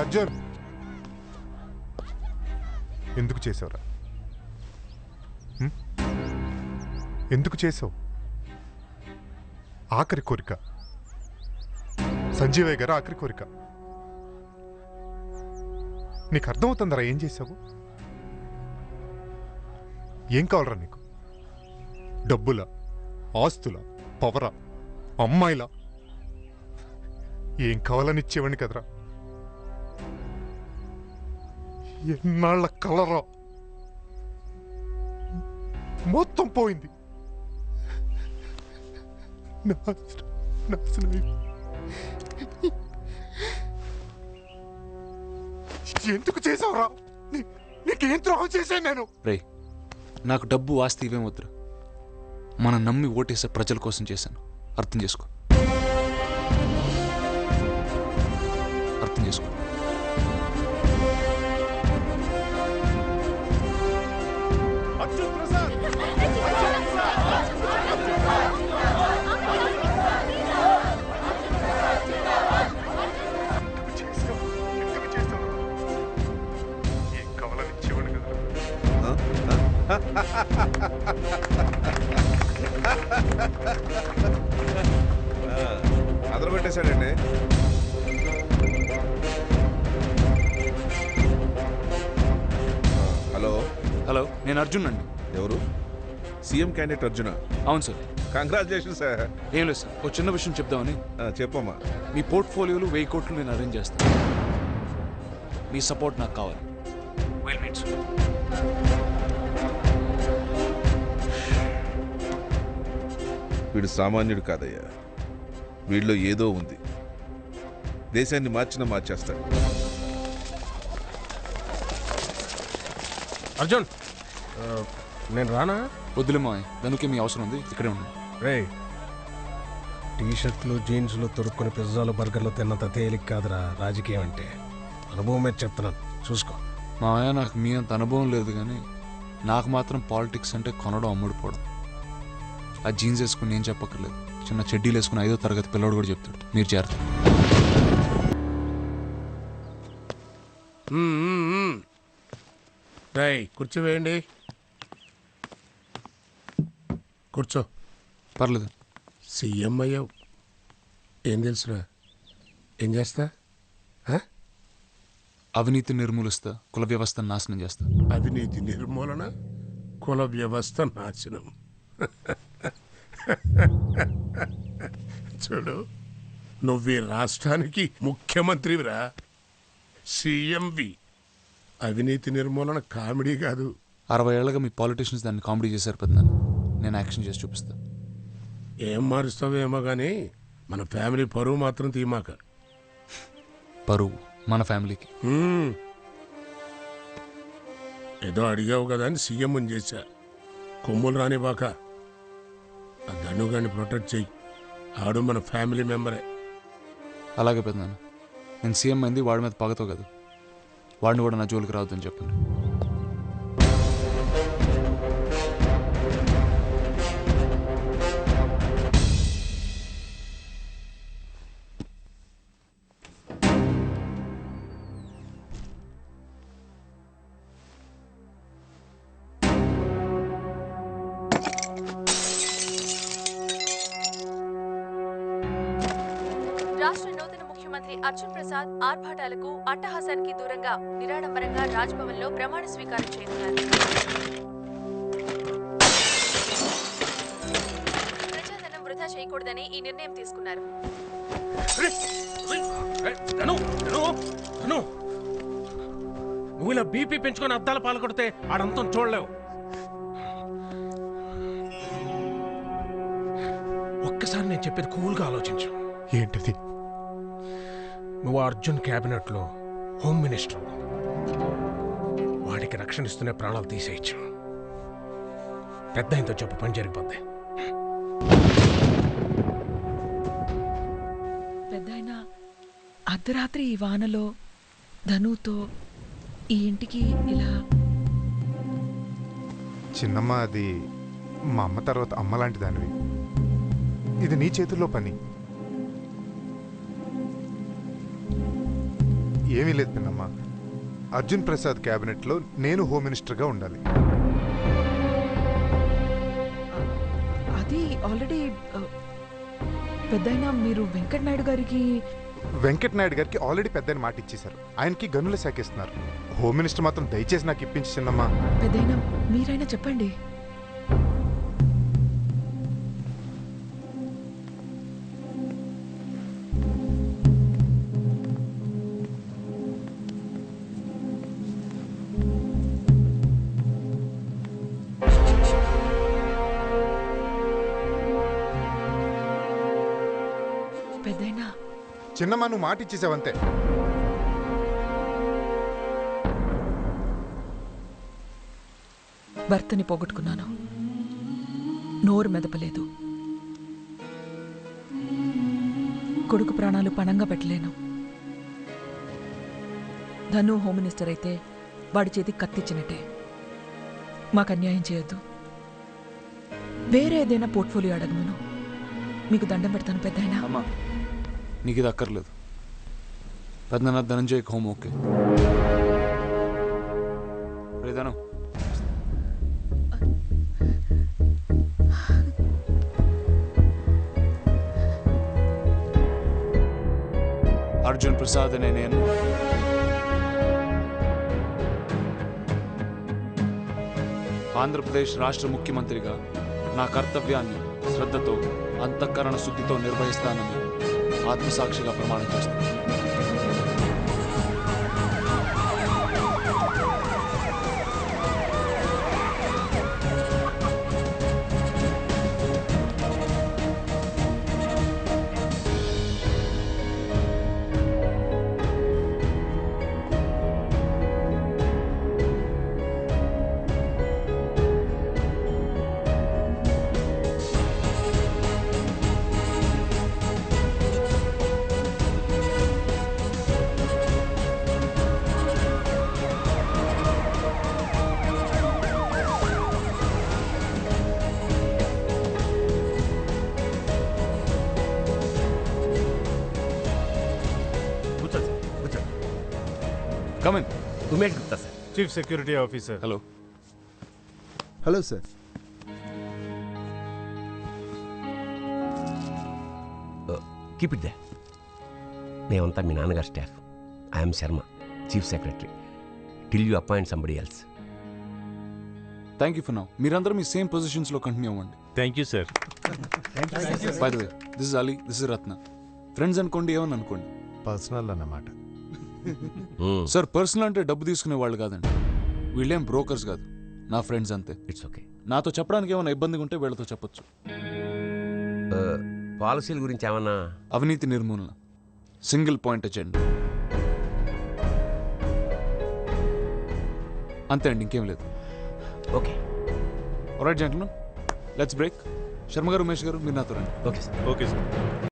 అర్జున్ ఎందుకు చేసావురా? ఎందుకు చేసావు? ఆఖరి కోరిక. సంజీవయ్య గారు ఆఖరి కోరిక. నీకు అర్థమవుతుందరా ఏం చేసావు? ఏం కావాలరా నీకు? డబ్బుల? ఆస్తుల? పవరా? అమ్మాయిలా? ఏం కావాలని ఇచ్చేవాడిని కదరా? ఎన్నాళ్ళ కలరా? మొత్తం పోయింది. ఎందుకు చేసావురా? నీ- నీకేం ద్రోహం చేశాను నేను? రే నాకు డబ్బు ఆస్తి ఇవేం మనం నమ్మి ఓటేసే ప్రజల కోసం చేశాను. అర్థం చేసుకో. అదలు పెట్టేశాడండి. హలో. హలో నేను అర్జున్ అండి. ఎవరు? సీఎం క్యాండిడేట్ అర్జున? అవును సార్. కంగ్రాచులేషన్ సార్ ఏం లేదు సార్ ఒక చిన్న విషయం చెప్దామని. చెప్పమ్మా. మీ పోర్ట్ఫోలియోలు వెయ్యి కోట్లు నేను అరేంజ్ చేస్తాను. మీ సపోర్ట్ నాకు కావాలి. వెల్ మీట్ వీడు సామాన్యుడు కాదయ్యా. వీడిలో ఏదో ఉంది. దేశాన్ని మార్చిన మార్చేస్తాడు. అర్జున్! నేను రానా? వద్దులే మావయ్య దానికి మీ అవసరం ఉంది ఇక్కడే ఉండండి రే టీ షర్ట్లు జీన్స్లు తొడుక్కుని పిజ్జాలు బర్గర్లు తిన్నంత తేలిక కాదురా రాజకీయం అంటే. అనుభవం మీద చెప్తున్నాను. చూసుకో. మావయ్య నాకు మీ అంత అనుభవం లేదు కానీ నాకు మాత్రం పాలిటిక్స్ అంటే కొనడం అమ్ముడుపోవడం ఆ జీన్స్ వేసుకుని నేను చెప్పక్కర్లేదు. చిన్న చెడ్డీలు వేసుకుని ఐదో తరగతి పిల్లోడు కూడా చెప్తాడు. మీరు చేరతారు రై కూర్చో పర్లేదు. సీఎం అయ్యావు. ఏం తెలుసురా? ఏం చేస్తా? అవినీతి నిర్మూలిస్తా కుల వ్యవస్థను నాశనం చేస్తా. అవినీతి నిర్మూలన కుల వ్యవస్థ నాశనం. చూడు నువ్వు ఈ రాష్ట్రానికి ముఖ్యమంత్రివిరా. సీఎంవి. అవినీతి నిర్మూలన కామెడీ కాదు. అరవై ఏళ్ళగా మీ పాలిటీషియన్స్ దాన్ని కామెడీ చేశారు పెద్ద నేను యాక్షన్ చేసి చూపిస్తా. ఏం మారుస్తావేమో కానీ మన ఫ్యామిలీ పరువు మాత్రం తీమాక. పరువు మన ఫ్యామిలీకి. హ్మ్. ఏదో అడిగావు కదా అని సీఎం చేశా. కొమ్ములు రానివ్వక. ఆ ధనుగాన్ని ప్రొటెక్ట్ చెయ్యి. ఆడు మన ఫ్యామిలీ మెంబరే. అలాగే పెద్దనాన్న. నేను సీఎం అయింది వాడి మీద పగతో కదా వాడిని కూడా నా జోలికి రావద్దని చెప్పండి. అర్జున్ ప్రసాద్ ఆర్భాటాలకు అట్టహాసానికి దూరంగా నిరాడంబరంగా రాజ్భవన్లో ప్రమాణ స్వీకారం చేయనున్నారు. ప్రజాధనం వృధా చేయకూడదని ఈ నిర్ణయం తీసుకున్నారు. నువ్వు ఇలా బీపీ పెంచుకొని అద్దాల పాలు కొడితే ఆడంతం చూడలేవు. ఒక్కసారి నేను చెప్పేది కూల్గా ఆలోచించు. ఏంటది? నువ్వు అర్జున్ క్యాబినెట్లో హోమ్ మినిస్టర్. వాడికి రక్షణ ఇస్తూనే ప్రాణాలు తీసేయచ్చు. పెద్ద ఇంతో చెప్పు పని జరిగిపోద్ది. పెద్దాయన అర్ధరాత్రి ఈ వానలో ధనుతో ఈ ఇంటికి ఇలా చిన్నమ్మ అది మా అమ్మ తర్వాత అమ్మ లాంటి దానివి. ఇది నీ చేతుల్లో పని. ఏమీ లేదు పిన్నమ్మ అర్జున్ ప్రసాద్ క్యాబినెట్లో నేను హోమ్ మినిస్టర్గా ఉండాలి. అది ఆల్రెడీ పెద్దయినా మీరు వెంకట్ నాయుడు గారికి వెంకట్ నాయుడు గారికి ఆల్రెడీ పెద్ద మాట ఇచ్చేశారు. ఆయనకి గనుల శాఖ ఇస్తున్నారు. హోమ్ మినిస్టర్ మాత్రం దయచేసి నాకు ఇప్పించి చిన్నమ్మా. పెద్దయినా మీరైనా చెప్పండి. పెద్దయినా? చిన్నమ్మా నువ్వు మాట ఇచ్చేసావంతే భర్తని పోగొట్టుకున్నాను. నోరు మెదపలేదు. కొడుకు ప్రాణాలు పణంగా పెట్టలేను. ధను హోమ్ మినిస్టర్ అయితే వాడి చేతికి కత్తిచ్చినట్టే. మాకు అన్యాయం చేయొద్దు. వేరే ఏదైనా పోర్ట్ఫోలియో అడగమను. మీకు దండం పెడతాను పెద్ద అమ్మా. నీకు ఇది అక్కర్లేదు. Peddanath Dhananjay home okay. రేదనం Arjun Prasad అనే నేను. ఆంధ్రప్రదేశ్ రాష్ట్ర ముఖ్యమంత్రిగా నా కర్తవ్యాన్ని శ్రద్ధతో అంతఃకరణ శుద్ధితో నిర్వహిస్తానని ఆత్మసాక్షిగా ప్రమాణం చేస్తాను కూర్చోండి come in Umesh Gupta sir chief security officer hello hello sir keep it they మేమంతా మీ నాన్నగారు staff I'm Sharma chief secretary till you appoint somebody else thank you for now మీరందరూ మీ సేమ్ పొజిషన్స్లో కంటిన్యూ అవ్వండి. Thank you sir by the way this is Ali this is Ratna friends అనుకోండి ఏమని అనుకోండి? పర్సనల్ అన్నమాట. సార్ పర్సనల్ అంటే డబ్బు తీసుకునే వాళ్ళు కాదండి. వీళ్ళేం బ్రోకర్స్ కాదు. నా ఫ్రెండ్స్ అంతే. ఇట్స్ ఓకే నాతో చెప్పడానికి ఏమైనా ఇబ్బందిగా ఉంటే వీళ్ళతో చెప్పొచ్చు. పాలసీల గురించి ఏమన్నా? అవినీతి నిర్మూలన. సింగిల్ పాయింట్ ఎజెండా అంతే అండి ఇంకేం లేదు. Okay right gentlemen let's break Sharma garu Umesh garu మీరు నాతో రండి. Okay sir okay sir